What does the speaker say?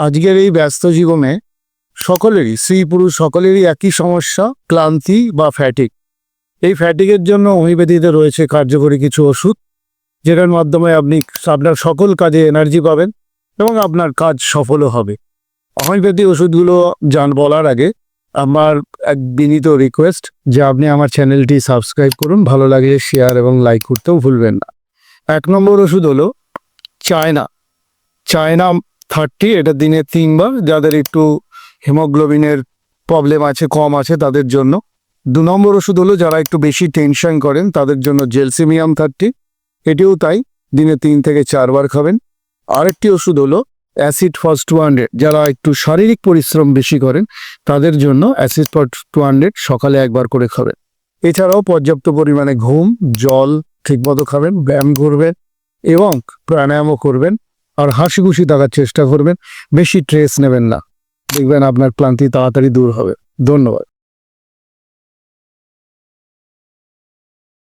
আজকের এই ব্যস্ত জীবনে সকলেরই, স্ত্রী, পুরুষ সকলেরই একই সমস্যা, ক্লান্তি বা ফ্যাটিক এই ফ্যাটিকের জন্য হোমিওপ্যাথিতে রয়েছে কার্যকরী কিছু ওষুধ, যেটার মাধ্যমে আপনি আপনার সকল কাজে এনার্জি পাবেন এবং আপনার কাজ সফলও হবে। হোমিওপ্যাথি ওষুধগুলো জান বলার আগে আমার এক বিনীত রিকোয়েস্ট যে আপনি আমার চ্যানেলটি সাবস্ক্রাইব করুন, ভালো লাগলে শেয়ার এবং লাইক করতেও ভুলবেন না। এক নম্বর ওষুধ হলো চায়না। চায়না থার্টি এটা দিনে তিনবার। যাদের একটু হিমোগ্লোবিনের প্রবলেম আছে, কম আছে, তাদের জন্য। দু নম্বর ওষুধ হলো, যারা একটু বেশি টেনশন করেন, তাদের জন্য জেলসিমিয়াম থার্টি এটিও তাই, দিনে তিন থেকে চারবার খাবেন। আরেকটি ওষুধ হলো অ্যাসিড ফস টু হান্ড্রেড যারা একটু শারীরিক পরিশ্রম বেশি করেন, তাদের জন্য অ্যাসিড ফস টু হান্ড্রেড সকালে একবার করে খাবেন। এছাড়াও পর্যাপ্ত পরিমাণে ঘুম, জল ঠিকমতো খাবেন, ব্যায়াম করবেন, এবং প্রাণায়ামও করবেন। আর হাসি খুশি থাকার চেষ্টা করবেন, বেশি ট্রেস নেবেন না। দেখবেন আপনার ক্লান্তি তাড়াতাড়ি দূর হবে। ধন্যবাদ।